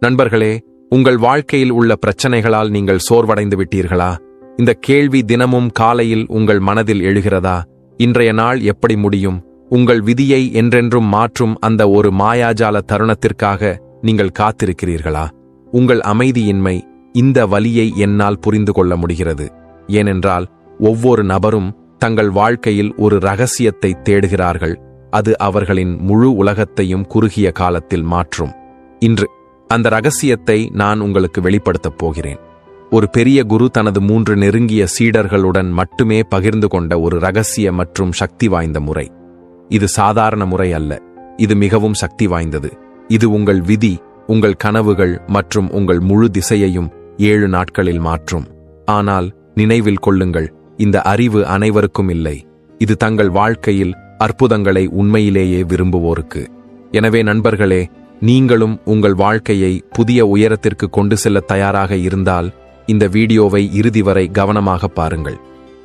நண்பர்களே உங்கள் வாழ்க்கையில் உள்ள பிரச்சனைகளால் நீங்கள் சோர்வடைந்து விட்டீர்களா? இந்த கேள்வி தினமும் காலையில் உங்கள் மனதில் எழுகிறதா? இன்றைய நாள் எப்படி முடியும்? உங்கள் விதியை என்றென்றும் மாற்றும் அந்த ஒரு மாயாஜால தருணத்திற்காக நீங்கள் காத்திருக்கிறீர்களா? உங்கள் அமைதியின்மை இந்த வலியை என்னால் புரிந்து கொள்ள முடிகிறது. ஏனென்றால் ஒவ்வொரு நபரும் தங்கள் வாழ்க்கையில் ஒரு ரகசியத்தை தேடுகிறார்கள். அது அவர்களின் முழு உலகத்தையும் குறுகிய காலத்தில் மாற்றும். இன்று அந்த ரகசியத்தை நான் உங்களுக்கு வெளிப்படுத்தப் போகிறேன். ஒரு பெரிய குரு தனது மூன்று நெருங்கிய சீடர்களுடன் மட்டுமே பகிர்ந்து கொண்ட ஒரு ரகசிய மற்றும் சக்தி வாய்ந்த முறை. இது சாதாரண முறை அல்ல. இது மிகவும் சக்தி வாய்ந்தது. இது உங்கள் விதி உங்கள் கனவுகள் மற்றும் உங்கள் முழு திசையையும் ஏழு நாட்களில் மாற்றும். ஆனால் நினைவில் கொள்ளுங்கள் இந்த அறிவு அனைவருக்கும் இல்லை. இது தங்கள் வாழ்க்கையில் அற்புதங்களை உண்மையிலேயே விரும்புவோருக்கு. எனவே நண்பர்களே நீங்களும் உங்கள் வாழ்க்கையை புதிய உயரத்திற்கு கொண்டு செல்ல தயாராக இருந்தால் இந்த வீடியோவை இறுதி வரை கவனமாக பாருங்கள்.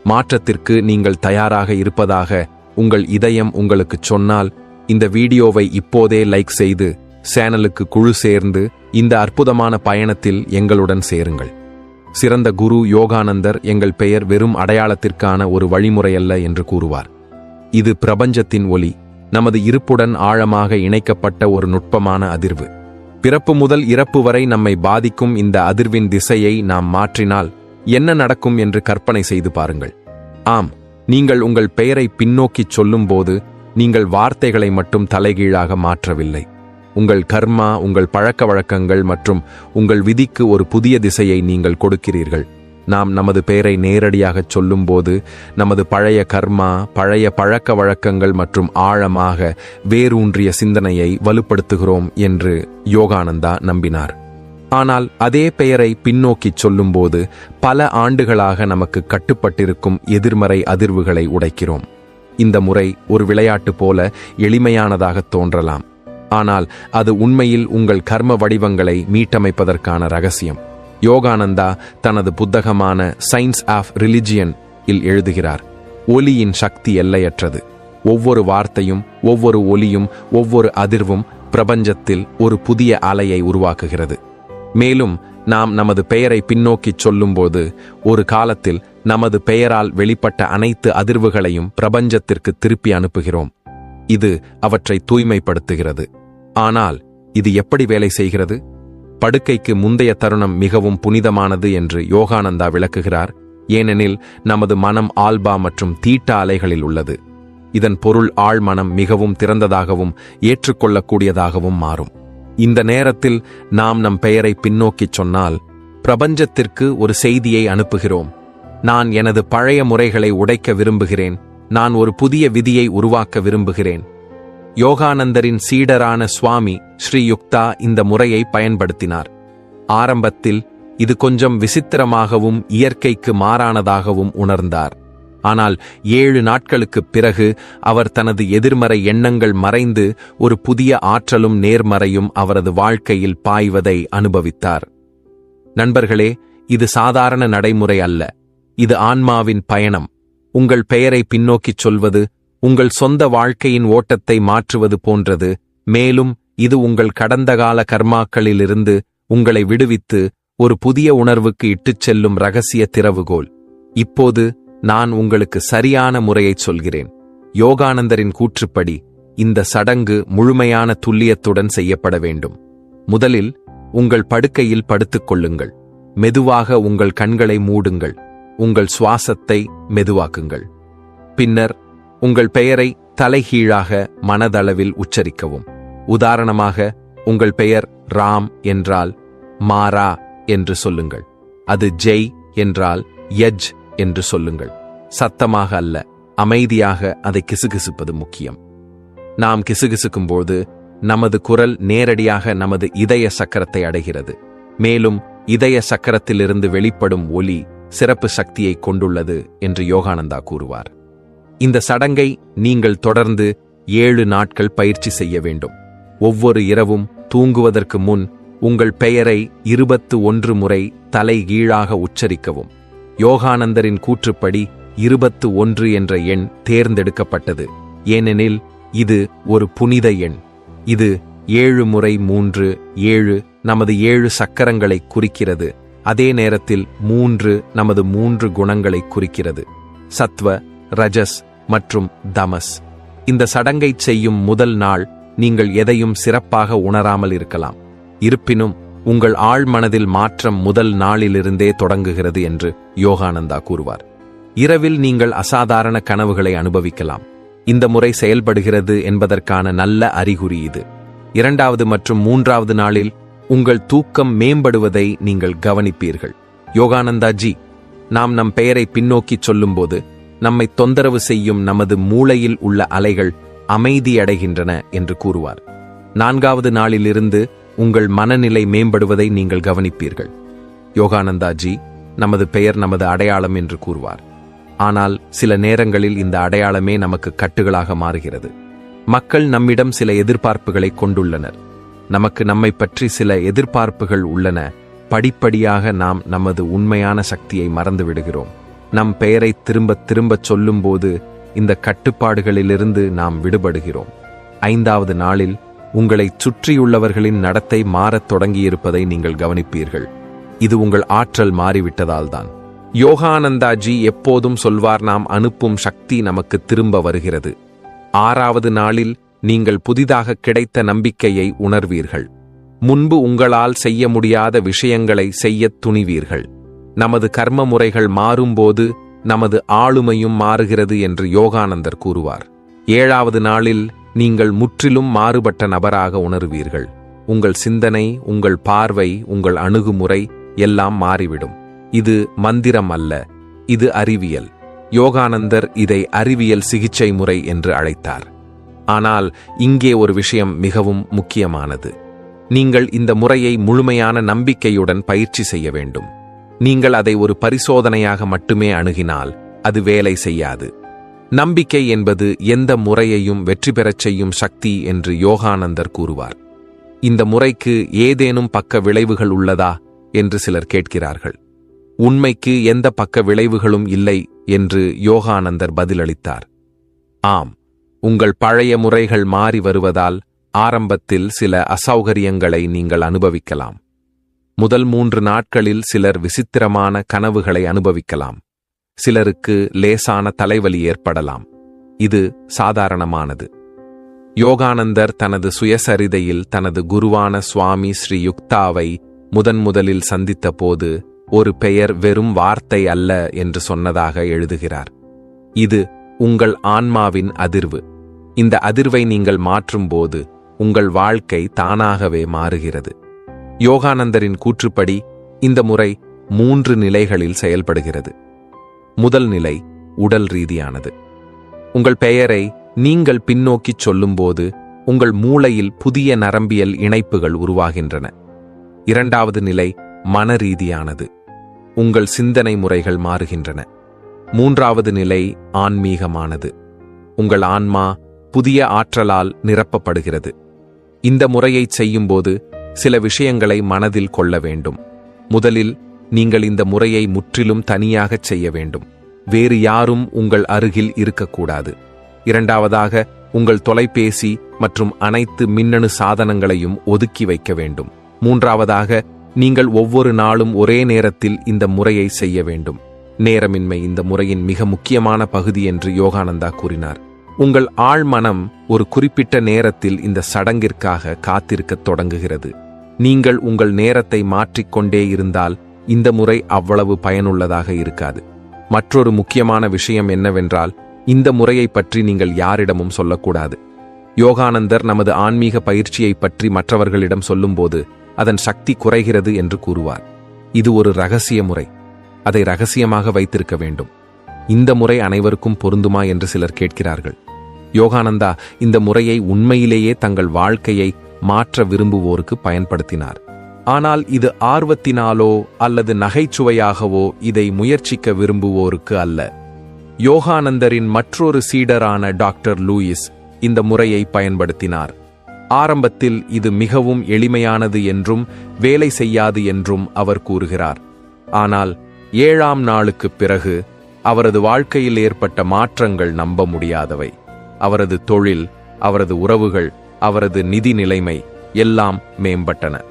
மாற்றத்திற்கு நீங்கள் தயாராக இருப்பதாக உங்கள் இதயம் உங்களுக்குச் சொன்னால் இந்த வீடியோவை இப்போதே லைக் செய்து சேனலுக்கு குழு சேர்ந்து இந்த அற்புதமான பயணத்தில் எங்களுடன் சேருங்கள். சிறந்த குரு யோகானந்தர் எங்கள் பெயர் வெறும் அடையாளத்திற்கான ஒரு வழிமுறையல்ல என்று கூறுவார். இது பிரபஞ்சத்தின் ஒலி. நமது இருப்புடன் ஆழமாக இணைக்கப்பட்ட ஒரு நுட்பமான அதிர்வு. பிறப்பு முதல் இறப்பு வரை நம்மை பாதிக்கும் இந்த அதிர்வின் திசையை நாம் மாற்றினால் என்ன நடக்கும் என்று கற்பனை செய்து பாருங்கள். ஆம் நீங்கள் உங்கள் பெயரை பின்னோக்கிச் சொல்லும்போது நீங்கள் வார்த்தைகளை மட்டும் தலைகீழாக மாற்றவில்லை. உங்கள் கர்மா உங்கள் பழக்க வழக்கங்கள் மற்றும் உங்கள் விதிக்கு ஒரு புதிய திசையை நீங்கள் கொடுக்கிறீர்கள். நாம் நமது பெயரை நேரடியாகச் சொல்லும்போது நமது பழைய கர்மா பழைய பழக்க வழக்கங்கள் மற்றும் ஆழமாக வேரூன்றிய சிந்தனையை வலுப்படுத்துகிறோம் என்று யோகானந்தா நம்பினார். ஆனால் அதே பெயரை பின்னோக்கிச் சொல்லும்போது பல ஆண்டுகளாக நமக்கு கட்டுப்பட்டிருக்கும் எதிர்மறை அதிர்வுகளை உடைக்கிறோம். இந்த முறை ஒரு விளையாட்டு போல எளிமையானதாக தோன்றலாம். ஆனால் அது உண்மையில் உங்கள் கர்ம வடிவங்களை மீட்டமைப்பதற்கான ரகசியம். யோகானந்தா தனது புத்தகமான சயின்ஸ் ஆஃப் ரிலிஜியன் இல் எழுதுகிறார். ஒலியின் சக்தி எல்லையற்றது. ஒவ்வொரு வார்த்தையும் ஒவ்வொரு ஒலியும் ஒவ்வொரு அதிர்வும் பிரபஞ்சத்தில் ஒரு புதிய அலையை உருவாக்குகிறது. மேலும் நாம் நமது பெயரை பின்னோக்கிச் சொல்லும்போது ஒரு காலத்தில் நமது பெயரால் வெளிப்பட்ட அனைத்து அதிர்வுகளையும் பிரபஞ்சத்திற்கு திருப்பி அனுப்புகிறோம். இது அவற்றை தூய்மைப்படுத்துகிறது. ஆனால் இது எப்படி வேலை செய்கிறது? படுக்கைக்கு முந்தைய தருணம் மிகவும் புனிதமானது என்று யோகானந்தா விளக்குகிறார். ஏனெனில் நமது மனம் ஆல்பா மற்றும் தீட்டா அலைகளில் உள்ளது. இதன் பொருள் ஆழ்மனம் மிகவும் திறந்ததாகவும் ஏற்றுக்கொள்ளக்கூடியதாகவும் மாறும். இந்த நேரத்தில் நாம் நம் பெயரை பின்னோக்கிச் சொன்னால் பிரபஞ்சத்திற்கு ஒரு செய்தியை அனுப்புகிறோம். நான் எனது பழைய முறைகளை உடைக்க விரும்புகிறேன். நான் ஒரு புதிய விதியை உருவாக்க விரும்புகிறேன். யோகானந்தரின் சீடரான சுவாமி ஸ்ரீயுக்தா இந்த முறையை பயன்படுத்தினார். ஆரம்பத்தில் இது கொஞ்சம் விசித்திரமாகவும் இயற்கைக்கு மாறானதாகவும் உணர்ந்தார். ஆனால் ஏழு நாட்களுக்குப் பிறகு அவர் தனது எதிர்மறை எண்ணங்கள் மறைந்து ஒரு புதிய ஆற்றலும் நேர்மறையும் அவரது வாழ்க்கையில் பாய்வதை அனுபவித்தார். நண்பர்களே இது சாதாரண நடைமுறை அல்ல. இது ஆன்மாவின் பயணம். உங்கள் பெயரை பின்னோக்கிச் சொல்வது உங்கள் சொந்த வாழ்க்கையின் ஓட்டத்தை மாற்றுவது போன்றது மேலும் இது உங்கள் கடந்த கால கர்மாக்களிலிருந்து உங்களை விடுவித்து ஒரு புதிய உணர்வுக்கு இட்டுச் செல்லும் ரகசிய திறவுகோல். இப்போது நான் உங்களுக்கு சரியான முறையைச் சொல்கிறேன். யோகானந்தரின் கூற்றுப்படி இந்த சடங்கு முழுமையான துல்லியத்துடன் செய்யப்பட வேண்டும். முதலில் உங்கள் படுக்கையில் படுத்துக் கொள்ளுங்கள். மெதுவாக உங்கள் கண்களை மூடுங்கள். உங்கள் சுவாசத்தை மெதுவாக்குங்கள். பின்னர் உங்கள் பெயரை தலைகீழாக மனதளவில் உச்சரிக்கவும். உதாரணமாக உங்கள் பெயர் ராம் என்றால் மாரா என்று சொல்லுங்கள். அது ஜெய் என்றால் யஜ் என்று சொல்லுங்கள். சத்தமாக அல்ல அமைதியாக அதை கிசுகிசுப்பது முக்கியம். நாம் கிசுகிசுக்கும்போது நமது குரல் நேரடியாக நமது இதய சக்கரத்தை அடைகிறது. மேலும் இதய சக்கரத்திலிருந்து வெளிப்படும் ஒலி சிறப்பு சக்தியை கொண்டுள்ளது என்று யோகானந்தா கூறுவார். இந்த சடங்கை நீங்கள் தொடர்ந்து ஏழு நாட்கள் பயிற்சி செய்ய வேண்டும். ஒவ்வொரு இரவும் தூங்குவதற்கு முன் உங்கள் பெயரை இருபத்து ஒன்று முறை தலைகீழாக உச்சரிக்கவும். யோகானந்தரின் கூற்றுப்படி இருபத்து ஒன்று என்ற எண் தேர்ந்தெடுக்கப்பட்டது. ஏனெனில் இது ஒரு புனித எண். இது ஏழு முறை மூன்று ஏழு நமது ஏழு சக்கரங்களை குறிக்கிறது. அதே நேரத்தில் மூன்று நமது மூன்று குணங்களை குறிக்கிறது. சத்வ ரஜஸ் மற்றும் தமஸ். இந்த சடங்கை செய்யும் முதல் நாள் நீங்கள் எதையும் சிறப்பாக உணராமல் இருக்கலாம். இருப்பினும் உங்கள் ஆழ்மனதில் மாற்றம் முதல் நாளிலிருந்தே தொடங்குகிறது என்று யோகானந்தா கூறுவார். இரவில் நீங்கள் அசாதாரண கனவுகளை அனுபவிக்கலாம். இந்த முறை செயல்படுகிறது என்பதற்கான நல்ல அறிகுறி இது. இரண்டாவது மற்றும் மூன்றாவது நாளில் உங்கள் தூக்கம் மேம்படுவதை நீங்கள் கவனிப்பீர்கள். யோகானந்தா ஜி நாம் நம் பெயரை பின்னோக்கி சொல்லும்போது நம்மை தொந்தரவு செய்யும் நமது மூளையில் உள்ள அலைகள் அமைதியடைகின்றன என்று கூறுவார். நான்காவது நாளிலிருந்து உங்கள் மனநிலை மேம்படுவதை நீங்கள் கவனிப்பீர்கள். யோகானந்தாஜி நமது பெயர் நமது அடையாளம் என்று கூறுவார். ஆனால் சில நேரங்களில் இந்த அடையாளமே நமக்கு கட்டுகளாக மாறுகிறது. மக்கள் நம்மிடம் சில எதிர்பார்ப்புகளை கொண்டுள்ளனர். நமக்கு நம்மை பற்றி சில எதிர்பார்ப்புகள் உள்ளன. படிப்படியாக நாம் நமது உண்மையான சக்தியை மறந்து விடுகிறோம் நம் பெயரை திரும்ப திரும்பச் சொல்லும்போது இந்த கட்டுப்பாடுகளிலிருந்து நாம் விடுபடுகிறோம். ஐந்தாவது நாளில் உங்களை சுற்றியுள்ளவர்களின் நடத்தை மாறத் தொடங்கியிருப்பதை நீங்கள் கவனிப்பீர்கள். இது உங்கள் ஆற்றல் மாறிவிட்டதால்தான். யோகானந்தாஜி எப்போதும் சொல்வார் நாம் அனுப்பும் சக்தி நமக்கு திரும்ப வருகிறது. ஆறாவது நாளில் நீங்கள் புதிதாக கிடைத்த நம்பிக்கையை உணர்வீர்கள். முன்பு உங்களால் செய்ய முடியாத விஷயங்களை செய்யத் துணிவீர்கள். நமது கர்ம முறைகள் மாறும்போது நமது ஆளுமையும் மாறுகிறது என்று யோகானந்தர் கூறுவார். ஏழாவது நாளில் நீங்கள் முற்றிலும் மாறுபட்ட நபராக உணர்வீர்கள். உங்கள் சிந்தனை உங்கள் பார்வை உங்கள் அணுகுமுறை எல்லாம் மாறிவிடும். இது மந்திரம் அல்ல இது அறிவியல். யோகானந்தர் இதை அறிவியல் சிகிச்சை முறை என்று அழைத்தார். ஆனால் இங்கே ஒரு விஷயம் மிகவும் முக்கியமானது. நீங்கள் இந்த முறையை முழுமையான நம்பிக்கையுடன் பயிற்சி செய்ய வேண்டும். நீங்கள் அதை ஒரு பரிசோதனையாக மட்டுமே அணுகினால் அது வேலை செய்யாது. நம்பிக்கை என்பது எந்த முறையையும் வெற்றி பெறச் செய்யும் சக்தி என்று யோகானந்தர் கூறுவார். இந்த முறைக்கு ஏதேனும் பக்க விளைவுகள் உள்ளதா? என்று சிலர் கேட்கிறார்கள். உண்மைக்கு எந்த பக்க விளைவுகளும் இல்லை என்று யோகானந்தர் பதிலளித்தார். ஆம் உங்கள் பழைய முறைகள் மாறி வருவதால் ஆரம்பத்தில் சில அசௌகரியங்களை நீங்கள் அனுபவிக்கலாம். முதல் மூன்று நாட்களில் சிலர் விசித்திரமான கனவுகளை அனுபவிக்கலாம். சிலருக்கு லேசான தலைவலி ஏற்படலாம். இது சாதாரணமானது. யோகானந்தர் தனது சுயசரிதையில் தனது குருவான சுவாமி ஸ்ரீ யுக்தாவை முதன் முதலில் சந்தித்த போது ஒரு பெயர் வெறும் வார்த்தை அல்ல என்று சொன்னதாக எழுதுகிறார். இது உங்கள் ஆன்மாவின் அதிர்வு. இந்த அதிர்வை நீங்கள் மாற்றும்போது உங்கள் வாழ்க்கை தானாகவே மாறுகிறது. யோகானந்தரின் கூற்றுப்படி இந்த முறை மூன்று நிலைகளில் செயல்படுகிறது. முதல் நிலை உடல் ரீதியானது. உங்கள் பெயரை நீங்கள் பின்னோக்கிச் சொல்லும்போது உங்கள் மூளையில் புதிய நரம்பியல் இணைப்புகள் உருவாகின்றன. இரண்டாவது நிலை மன ரீதியானது. உங்கள் சிந்தனை முறைகள் மாறுகின்றன. மூன்றாவது நிலை ஆன்மீகமானது. உங்கள் ஆன்மா புதிய ஆற்றலால் நிரப்பப்படுகிறது. இந்த முறையைச் செய்யும்போது சில விஷயங்களை மனதில் கொள்ள வேண்டும். முதலில் நீங்கள் இந்த முறையை முற்றிலும் தனியாகச் செய்ய வேண்டும். வேறு யாரும் உங்கள் அருகில் இருக்கக்கூடாது. இரண்டாவதாக உங்கள் தொலைபேசி மற்றும் அனைத்து மின்னணு சாதனங்களையும் ஒதுக்கி வைக்க வேண்டும். மூன்றாவதாக நீங்கள் ஒவ்வொரு நாளும் ஒரே நேரத்தில் இந்த முறையை செய்ய வேண்டும். நேரமின்மை இந்த முறையின் மிக முக்கியமான பகுதி என்று யோகானந்தா கூறினார். உங்கள் ஆழ்மனம் ஒரு குறிப்பிட்ட நேரத்தில் இந்த சடங்கிற்காக காத்திருக்கத் தொடங்குகிறது. நீங்கள் உங்கள் நேரத்தை மாற்றிக்கொண்டே இருந்தால் இந்த முறை அவ்வளவு பயனுள்ளதாக இருக்காது. மற்றொரு முக்கியமான விஷயம் என்னவென்றால் இந்த முறையை பற்றி நீங்கள் யாரிடமும் சொல்லக்கூடாது. யோகானந்தர் நமது ஆன்மீக பயிற்சியை பற்றி மற்றவர்களிடம் சொல்லும்போது அதன் சக்தி குறைகிறது என்று கூறுவார். இது ஒரு ரகசிய முறை. அதை ரகசியமாக வைத்திருக்க வேண்டும். இந்த முறை அனைவருக்கும் பொருந்துமா என்று சிலர் கேட்கிறார்கள். யோகானந்தா இந்த முறையை உண்மையிலேயே தங்கள் வாழ்க்கையை மாற்ற விரும்புவோருக்கு பயன்படுத்தினார். ஆனால் இது ஆர்வத்தினாலோ அல்லது நகைச்சுவையாகவோ இதை முயற்சிக்க விரும்புவோருக்கு அல்ல. யோகானந்தரின் மற்றொரு சீடரான டாக்டர் லூயிஸ் இந்த முறையை பயன்படுத்தினார். ஆரம்பத்தில் இது மிகவும் எளிமையானது என்றும் வேலை செய்யாது என்றும் அவர் கூறுகிறார். ஆனால் ஏழாம் நாளுக்குப் பிறகு அவரது வாழ்க்கையில் ஏற்பட்ட மாற்றங்கள் நம்ப முடியாதவை. அவரது தொழில் அவரது உறவுகள் அவரது நிதி நிலைமை எல்லாம் மேம்பட்டன.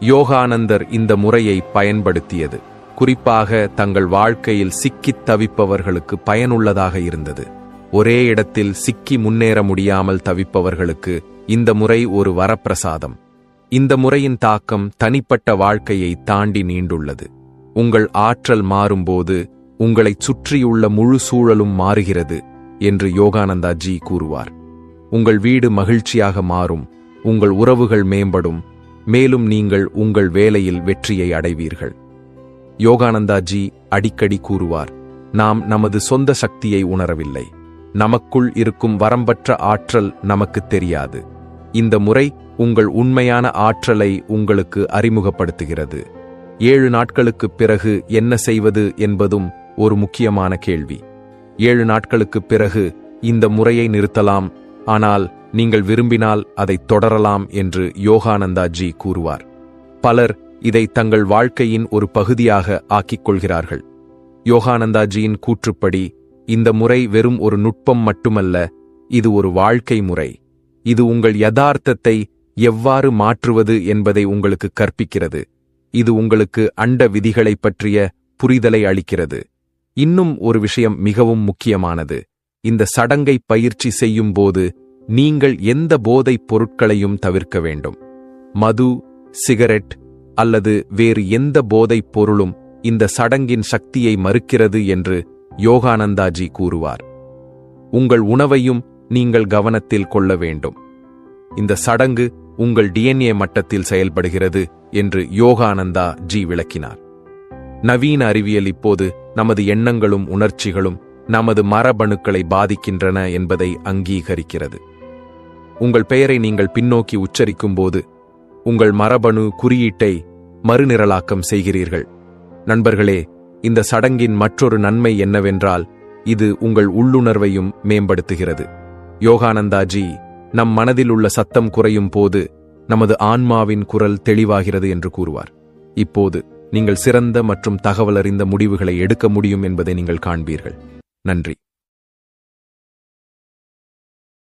யோகானந்தர் இந்த முறையை பயன்படுத்தியது. குறிப்பாக தங்கள் வாழ்க்கையில் சிக்கித் தவிப்பவர்களுக்கு பயனுள்ளதாக இருந்தது. ஒரே இடத்தில் சிக்கி முன்னேற முடியாமல் தவிப்பவர்களுக்கு இந்த முறை ஒரு வரப்பிரசாதம். இந்த முறையின் தாக்கம் தனிப்பட்ட வாழ்க்கையை தாண்டி நீண்டுள்ளது. உங்கள் ஆற்றல் மாறும்போது உங்களைச் சுற்றியுள்ள முழு சூழலும் மாறுகிறது என்று யோகானந்தாஜி கூறுவார். உங்கள் வீடு மகிழ்ச்சியாக மாறும் உங்கள் உறவுகள் மேம்படும் மேலும் நீங்கள் உங்கள் வேலையில் வெற்றியை அடைவீர்கள். யோகானந்தாஜி அடிக்கடி கூறுவார் நாம் நமது சொந்த சக்தியை உணரவில்லை. நமக்குள் இருக்கும் வரம்பற்ற ஆற்றல் நமக்கு தெரியாது. இந்த முறை உங்கள் உண்மையான ஆற்றலை உங்களுக்கு அறிமுகப்படுத்துகிறது. ஏழு நாட்களுக்குப் பிறகு என்ன செய்வது என்பதும் ஒரு முக்கியமான கேள்வி. ஏழு நாட்களுக்குப் பிறகு இந்த முறையை நிறுத்தலாம் ஆனால் நீங்கள் விரும்பினால் அதை தொடரலாம் என்று யோகானந்தா ஜி கூறுவார். பலர் இதை தங்கள் வாழ்க்கையின் ஒரு பகுதியாக ஆக்கிக் கொள்கிறார்கள். யோகானந்தாஜியின் கூற்றுப்படி இந்த முறை வெறும் ஒரு நுட்பம் மட்டுமல்ல இது ஒரு வாழ்க்கை முறை. இது உங்கள் யதார்த்தத்தை எவ்வாறு மாற்றுவது என்பதை உங்களுக்கு கற்பிக்கிறது. இது உங்களுக்கு அண்ட விதிகளைப் பற்றிய புரிதலை அளிக்கிறது. இன்னும் ஒரு விஷயம் மிகவும் முக்கியமானது. இந்த சடங்கை பயிற்சி செய்யும் போது நீங்கள் எந்த போதைப் பொருட்களையும் தவிர்க்க வேண்டும். மது சிகரெட் அல்லது வேறு எந்த போதைப் பொருளும் இந்த சடங்கின் சக்தியை மறுக்கிறது என்று யோகானந்தாஜி கூறுவார். உங்கள் உணவையும் நீங்கள் கவனத்தில் கொள்ள வேண்டும். இந்த சடங்கு உங்கள் டிஎன்ஏ மட்டத்தில் செயல்படுகிறது என்று யோகானந்தா ஜி விளக்கினார். நவீன அறிவியல் இப்போது நமது எண்ணங்களும் உணர்ச்சிகளும் நமது மரபணுக்களை பாதிக்கின்றன என்பதை அங்கீகரிக்கிறது. உங்கள் பெயரை நீங்கள் பின்னோக்கி உச்சரிக்கும் போது உங்கள் மரபணு குறியீட்டை மறுநிரலாக்கம் செய்கிறீர்கள். நண்பர்களே இந்த சடங்கின் மற்றொரு நன்மை என்னவென்றால் இது உங்கள் உள்ளுணர்வையும் மேம்படுத்துகிறது. யோகானந்தாஜி நம் மனதில் உள்ள சத்தம் குறையும் போது நமது ஆன்மாவின் குரல் தெளிவாகிறது என்று கூறுவார். இப்போது நீங்கள் சிறந்த மற்றும் தகவலறிந்த முடிவுகளை எடுக்க முடியும் என்பதை நீங்கள் காண்பீர்கள். நன்றி